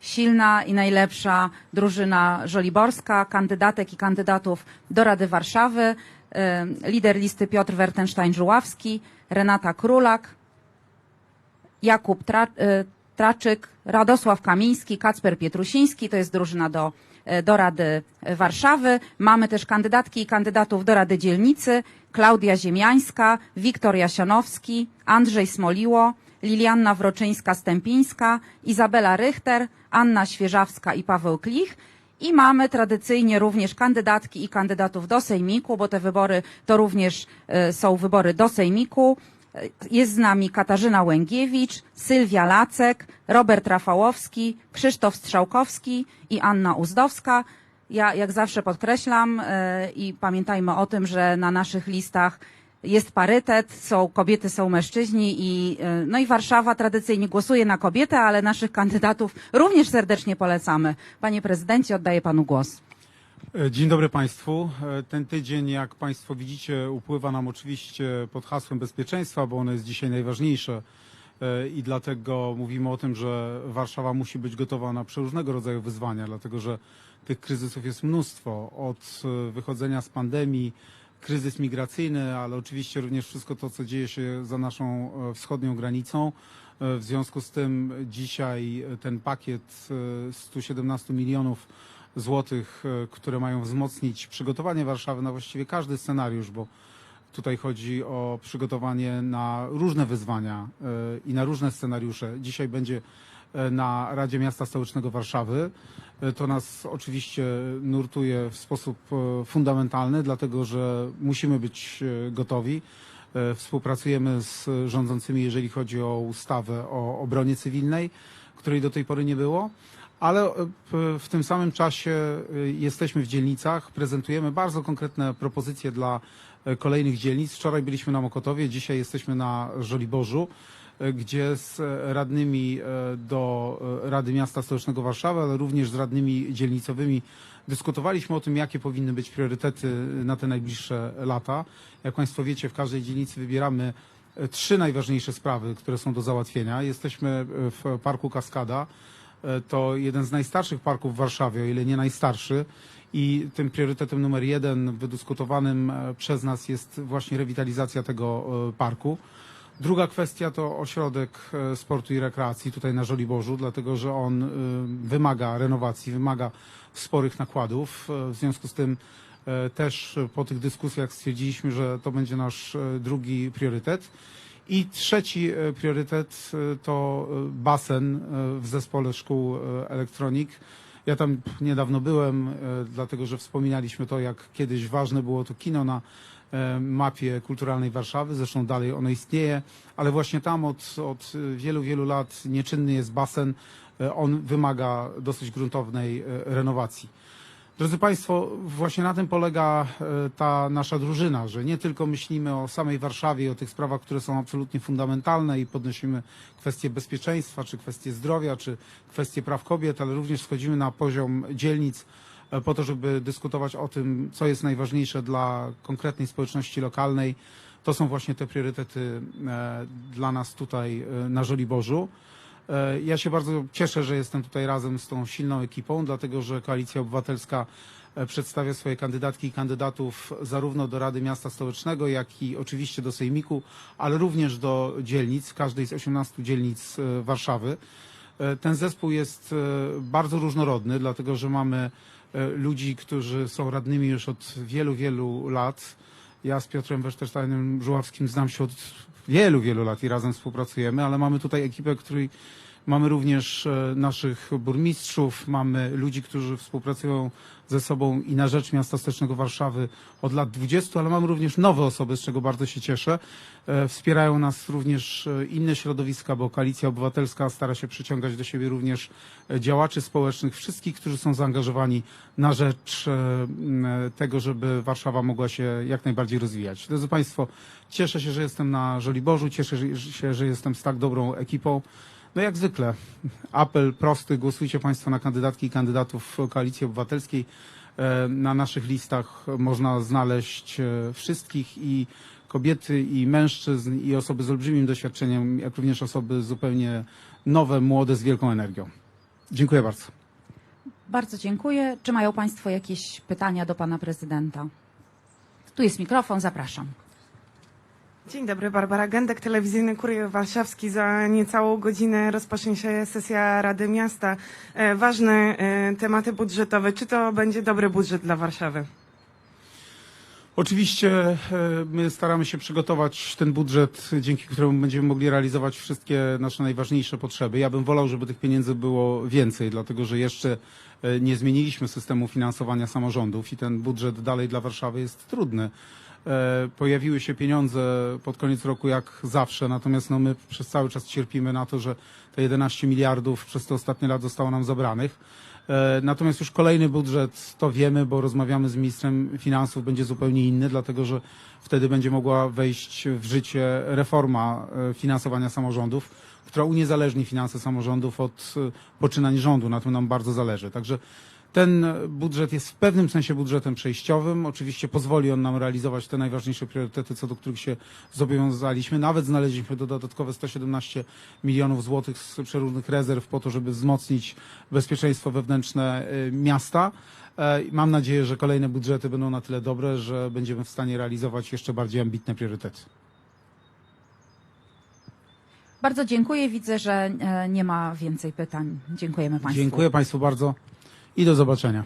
silna i najlepsza drużyna żoliborska, kandydatek i kandydatów do Rady Warszawy, e, lider listy Piotr Wertenstein-Żuławski, Renata Królak, Jakub Tra, e, Traczyk, Radosław Kamiński, Kacper Pietrusiński, to jest drużyna do, e, do Rady Warszawy. Mamy też kandydatki i kandydatów do Rady Dzielnicy, Klaudia Ziemiańska, Wiktor Jasianowski, Andrzej Smoliło, Lilianna Wroczyńska-Stępińska, Izabela Rychter, Anna Świeżawska i Paweł Klich. I mamy tradycyjnie również kandydatki i kandydatów do Sejmiku, bo te wybory to również e, są wybory do Sejmiku. E, Jest z nami Katarzyna Łęgiewicz, Sylwia Lacek, Robert Rafałowski, Krzysztof Strzałkowski i Anna Uzdowska. Ja jak zawsze podkreślam e, i pamiętajmy o tym, że na naszych listach jest parytet, są kobiety, są mężczyźni i, e, no i Warszawa tradycyjnie głosuje na kobietę, ale naszych kandydatów również serdecznie polecamy. Panie prezydencie, oddaję panu głos. E, Dzień dobry Państwu. E, Ten tydzień, jak Państwo widzicie, upływa nam oczywiście pod hasłem bezpieczeństwa, bo ono jest dzisiaj najważniejsze i dlatego mówimy o tym, że Warszawa musi być gotowa na przeróżnego rodzaju wyzwania, dlatego że tych kryzysów jest mnóstwo. Od wychodzenia z pandemii, kryzys migracyjny, ale oczywiście również wszystko to, co dzieje się za naszą e, wschodnią granicą. E, W związku z tym dzisiaj e, ten pakiet e, 117 milionów złotych, które mają wzmocnić przygotowanie Warszawy na właściwie każdy scenariusz, bo tutaj chodzi o przygotowanie na różne wyzwania i na różne scenariusze. Dzisiaj będzie na Radzie Miasta Stołecznego Warszawy. E, To nas oczywiście nurtuje w sposób e, fundamentalny, dlatego że musimy być e, gotowi. E, Współpracujemy z rządzącymi, jeżeli chodzi o ustawę o obronie cywilnej, której do tej pory nie było. Ale e, w tym samym czasie e, jesteśmy w dzielnicach, prezentujemy bardzo konkretne propozycje dla e, kolejnych dzielnic. Wczoraj byliśmy na Mokotowie, dzisiaj jesteśmy na Żoliborzu, e, gdzie z e, radnymi e, do e, Rady Miasta Stołecznego Warszawy, ale również z radnymi dzielnicowymi dyskutowaliśmy o tym, jakie powinny być priorytety na te najbliższe lata. Jak Państwo wiecie, w każdej dzielnicy wybieramy e, trzy najważniejsze sprawy, które są do załatwienia. Jesteśmy e, w Parku Kaskada. E, To jeden z najstarszych parków w Warszawie, o ile nie najstarszy. I tym priorytetem numer jeden wydyskutowanym e, przez nas jest właśnie rewitalizacja tego e, parku. Druga kwestia to ośrodek e, sportu i rekreacji tutaj na Żoliborzu, dlatego że on e, wymaga renowacji, wymaga sporych nakładów. E, W związku z tym też po tych dyskusjach stwierdziliśmy, że to będzie nasz drugi priorytet. I trzeci priorytet to basen w zespole szkół elektronik. Ja tam niedawno byłem, dlatego że wspominaliśmy to, jak kiedyś ważne było to kino na mapie kulturalnej Warszawy. Zresztą dalej ono istnieje, ale właśnie tam od, od e, wielu, wielu lat nieczynny jest basen. E, On wymaga dosyć gruntownej e, renowacji. Drodzy Państwo, właśnie na tym polega e, ta nasza drużyna, że nie tylko myślimy o samej Warszawie o tych sprawach, które są absolutnie fundamentalne i podnosimy kwestie bezpieczeństwa, czy kwestie zdrowia, czy kwestie praw kobiet, ale również schodzimy na poziom dzielnic e, po to, żeby dyskutować o tym, co jest najważniejsze dla konkretnej społeczności lokalnej. To są właśnie te priorytety e, dla nas tutaj e, na Żoliborzu. E, Ja się bardzo cieszę, że jestem tutaj razem z tą silną ekipą, dlatego że Koalicja Obywatelska e, przedstawia swoje kandydatki i kandydatów zarówno do Rady Miasta Stołecznego, jak i oczywiście do Sejmiku, ale również do dzielnic, każdej z 18 dzielnic e, Warszawy. E, Ten zespół jest e, bardzo różnorodny, dlatego że mamy e, ludzi, którzy są radnymi już od wielu, wielu lat. Ja z Piotrem Wesztersteinem Żuławskim znam się od wielu, wielu lat i razem współpracujemy, ale mamy tutaj ekipę, której mamy również e, naszych burmistrzów, mamy ludzi, którzy współpracują ze sobą i na rzecz miasta stołecznego Warszawy od lat 20, ale mamy również nowe osoby, z czego bardzo się cieszę. E, Wspierają nas również e, inne środowiska, bo Koalicja Obywatelska stara się przyciągać do siebie również działaczy społecznych, wszystkich, którzy są zaangażowani na rzecz tego, żeby Warszawa mogła się jak najbardziej rozwijać. Drodzy Państwo, cieszę się, że jestem na Żoliborzu, cieszę się, że jestem z tak dobrą ekipą. No jak zwykle, apel prosty, głosujcie Państwo na kandydatki i kandydatów Koalicji Obywatelskiej. E, Na naszych listach można znaleźć e, wszystkich i kobiety, i mężczyzn, i osoby z olbrzymim doświadczeniem, jak również osoby zupełnie nowe, młode, z wielką energią. Dziękuję bardzo. Bardzo dziękuję. Czy mają Państwo jakieś pytania do Pana Prezydenta? Tu jest mikrofon, zapraszam. Dzień dobry, Barbara Gędek, telewizyjny Kurier Warszawski. Za niecałą godzinę rozpocznie się sesja Rady Miasta. E, ważne e, tematy budżetowe. Czy to będzie dobry budżet dla Warszawy? Oczywiście e, my staramy się przygotować ten budżet, dzięki któremu będziemy mogli realizować wszystkie nasze najważniejsze potrzeby. Ja bym wolał, żeby tych pieniędzy było więcej, dlatego że jeszcze e, nie zmieniliśmy systemu finansowania samorządów i ten budżet dalej dla Warszawy jest trudny. E, Pojawiły się pieniądze pod koniec roku jak zawsze, natomiast no, my przez cały czas cierpimy na to, że te 11 miliardów przez te ostatnie lata zostało nam zabranych. E, Natomiast już kolejny budżet to wiemy, bo rozmawiamy z ministrem finansów, będzie zupełnie inny, dlatego że wtedy będzie mogła wejść w życie reforma e, finansowania samorządów, która uniezależni finanse samorządów od poczynań rządu. Na tym nam bardzo zależy. Także ten budżet jest w pewnym sensie budżetem przejściowym. Oczywiście pozwoli on nam realizować te najważniejsze priorytety, co do których się zobowiązaliśmy. Nawet znaleźliśmy do dodatkowe 117 milionów złotych z przeróżnych rezerw po to, żeby wzmocnić bezpieczeństwo wewnętrzne y, miasta. E, Mam nadzieję, że kolejne budżety będą na tyle dobre, że będziemy w stanie realizować jeszcze bardziej ambitne priorytety. Bardzo dziękuję. Widzę, że e, nie ma więcej pytań. Dziękujemy Państwu. Dziękuję Państwu bardzo i do zobaczenia.